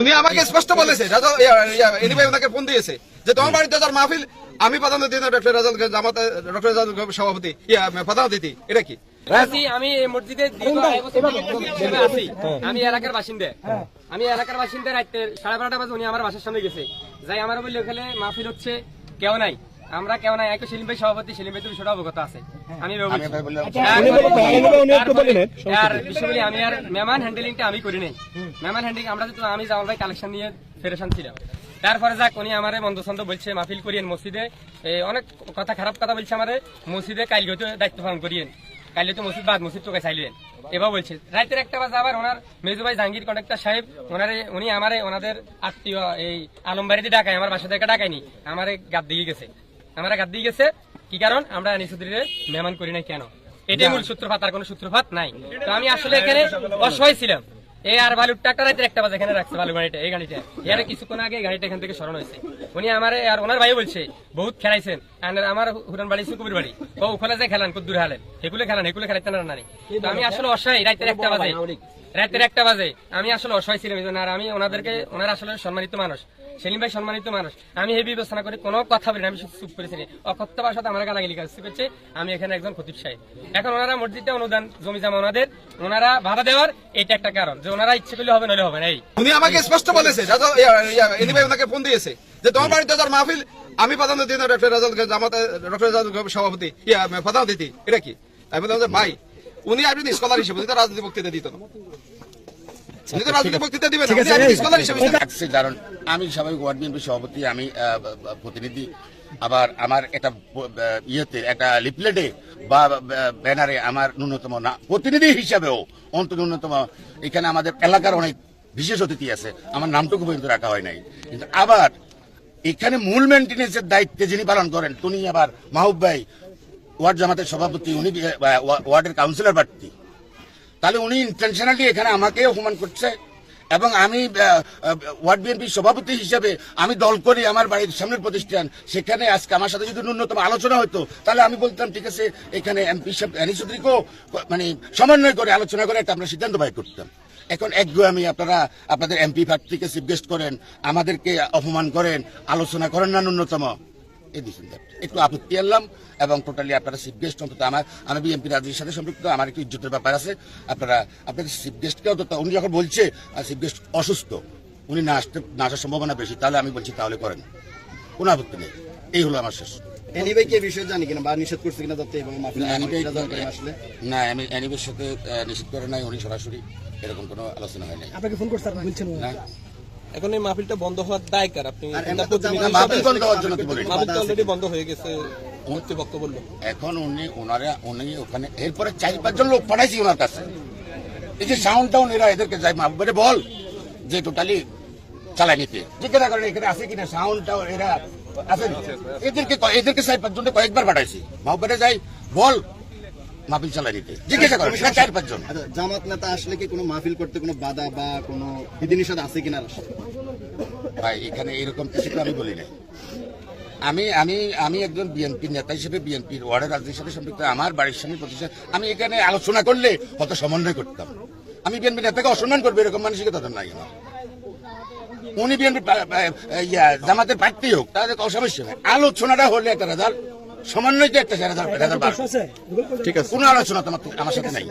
উনি আমাকে স্পষ্ট বলেছে রাজা ওনাকে ফোন দিয়েছে যে তোমার বাড়িতে তার মাহফিল আমি প্রধান অতিথি ডক্টর রাজাল জামাত ডক্টর রাজাল সভাপতি ইয়া, প্রধান অতিথি এটা কি? আমি এই মসজিদে আছি। আমি এলাকার বাসিন্দা। আমি এলাকার বাসিন্দা রাত্রে সাড়ে বারোটা বাজে উনি আমার বাসার সামনে গেছে। যাই আমার বললে ওখানে মাহফিল হচ্ছে কেউ নাই। আমরা কেউ নাই একটু সেলিম ভাই সভাপতি সেলিম ভাই তো বিষয়টা অবগত আছে। আমি আর- আর বিষয় বলি আমি আর মেহমান হ্যান্ডেলিংটা আমি করি নাই। মেহমান হ্যান্ডেলিং আমরা তো আমি জামাল ভাই কালেকশন নিয়ে ফেরেশান ছিলাম। তারপরে যাক উনি আমারে মন্দ ছন্দ বলছে মাহফিল করিয়েন মসজিদে। অনেক কথা খারাপ কথা বলছে আমারে। মসজিদে কালকে হয়তো দায়িত্ব পালন করিয়েন। কালকে তো মসজিদ বাদ মসজিদ তোকে চাইলেন। এবার বলছে রাতের একটা বাজে আবার ওনার মেজু ভাই জাহাঙ্গীর কন্ডাক্টর সাহেব ওনারে উনি আমারে ওনাদের আত্মীয় এই আলমবাড়িতে ডাকায় আমার বাসা থেকে ডাকায়নি আমারে গাদ দিয়ে গেছে। আমার গাদ দিয়ে গেছে। কি কারণ? আমরা নিশুদ্রিরে মেহমান করি নাই কেন? এটাই মূল সূত্রপাত আর কোনো সূত্রপাত নাই। তো আমি আসলে এখানে অসহায় ছিলাম। এই আর বালুর টাকা রাতে একটা বাজে এখানে রাখছে বালু গাড়িটা এই গাড়িটা। এর কিছুক্ষণ আগে গাড়িটা এখান থেকে সরানো হয়েছে। উনি আমার আর ওনার ভাই বলছে বহুত খেলাইছেন। আর আমার হুরান বাড়ি সুকুবির বাড়ি। ও ওখানে যে খেলান কদ্দুর হালেন হেকুলে খেলান হেকুলে খেলাইতেন না নানি। তো আমি আসলে অসহায় রাতের একটা বাজে। রাতের একটা বাজে। আমি আসলে অসহায় ছিলাম আর আমি ওনাদেরকে ওনারা আসলে সম্মানিত মানুষ। সেলিম ভাই সম্মানিত মানুষ আমি এই বিবেচনা করে কোনো কথা বলি না, আমি চুপ করেছি অকথ্য ভাষাতে আমার গালাগালি কাজ। করছে আমি এখানে একজন খতিব সাহেব। এখন ওনারা মসজিদে অনুদান জমি জামা ওনাদের ওনারা ভাড়া দেওয়ার এটা একটা কারণ যে ওনারা ইচ্ছে করলে হবে নইলে হবে না এই। উনি আমাকে স্পষ্ট বলেছে এনি ভাই ওনাকে ফোন দিয়েছে যে তোমার বাড়িতে যার মাহফিল আমি প্রধান অতিথি ডক্টর রাজাল জামাত ডক্টর রাজাল সভাপতি প্রধান অতিথি এটা কি? আমি ভাই উনি আপনি স্কলার হিসেবে রাজনীতি বক্তৃতা দিত না। আমি স্বাভাবিক ওয়ার্ড বিএনপি সভাপতি আমি প্রতিনিধি। আবার আমার একটা ব- ইয়েতে একটা লিপলেটে বা ব্যানারে আমার ন্যূনতম না প্রতিনিধি হিসাবেও অন্ত ন্যূনতম এখানে আমাদের এলাকার অনেক বিশেষ অতিথি আছে। আমার নামটুকু পর্যন্ত রাখা হয় নাই। কিন্তু আবার এখানে মূল মেনটেন্যান্সের দায়িত্বে যিনি পালন করেন তিনি আবার মাহবুব ভাই ওয়ার্ড জামাতের সভাপতি উনি ওয়ার্ডের কাউন্সিলর প্রার্থী। তাহলে উনি ইন্টেনশনালি এখানে আমাকে অপমান করছে। এবং আমি ওয়ার্ড বিএনপি সভাপতি হিসেবে আমি দল করি, আমার বাড়ির সামনের প্রতিষ্ঠান, সেখানে আজকে আমার সাথে যদি ন্যূনতম আলোচনা হতো, তাহলে আমি বলতাম, ঠিক আছে, এখানে এমপি সাহেব অ্যানিসুদ্রিকেও মানে সমন্বয় করে, আলোচনা করে একটা আমরা সিদ্ধান্ত বাই করতাম। এখন একগুয়ামি আপনারা, আপনাদের এমপি প্রার্থীকে চিফ গেস্ট করেন, আমাদেরকে অপমান করেন, আলোচনা করেন না ন্যূনতম। এই একটু আপত্তি আনলাম এবং টোটালি আপনারা চিফ গেস্ট অন্তত আমার আমি বিএনপি রাজ্যের সাথে সম্পৃক্ত আমার একটু ইজ্জতের ব্যাপার আছে। আপনারা আপনাদের চিফ গেস্টকে অন্তত উনি যখন বলছে চিফ গেস্ট অসুস্থ উনি না আসতে না আসার সম্ভাবনা বেশি তাহলে আমি বলছি তাহলে করেন। কোনো আপত্তি নেই। এই হলো আমার শেষ। এনিভাই বিষয়ে জানি কিনা বা নিষেধ করছে কিনা যাতে এবং মাহফিল করে আসলে। না আমি অ্যানিবের সাথে নিষেধ করে নাই উনি সরাসরি এরকম কোনো আলোচনা হয় নাই। আপনাকে ফোন করছে বলছেন না। এখন এই মাহফিলটা বন্ধ হওয়ার দায় কার আপনি মাহফিল বন্ধ হওয়ার জন্য মাহফিল অলরেডি বন্ধ হয়ে গেছে কর্তৃপক্ষ বলল। এখন উনি ওনারা উনি ওখানে এরপরে চার পাঁচজন লোক পাঠাইছি ওনার কাছে। এই যে সাউন্ড টাউন এরা এদেরকে যাই মাহবুবে বল যে টোটালি চালাই নিতে। জিজ্ঞাসা করেন এখানে আছে কিনা সাউন্ড টাউন এরা আছে এদেরকে এদেরকে চার পাঁচজন কয়েকবার পাঠাইছি। মাহবুবে যাই বল মাহফিল চালাই নিতে জিজ্ঞাসা করেন চার পাঁচজন আচ্ছা, জামাত নেতা আসলে কি কোনো মাহফিল করতে কোনো বাধা বা কোনো বিধিনিষেধ আছে কিনা? ভাই এখানে এরকম কিছু আমি বলি নাই। আমি আমি আমি একজন বিএনপি নেতা হিসেবে বিএনপির ওয়ার্ডের রাজনীতির সাথে সম্পৃক্ত আমার বাড়ির সামনে প্রতিষ্ঠা আমি এখানে আলোচনা করলে হয়তো সমন্বয় করতাম। আমি বিএনপি নেতাকে অসম্মান করব এরকম মানসিকতা নাই আমার। উনি বিএনপি জামাতের প্রার্থী হোক তাদের কোনো সমস্যা নেই আলোচনাটা হলে একটা রেজাল্ট সমন্বয় তো একটা রেজাল্ট আছে। কোনো আলোচনা তোমার আমার সাথে নাই।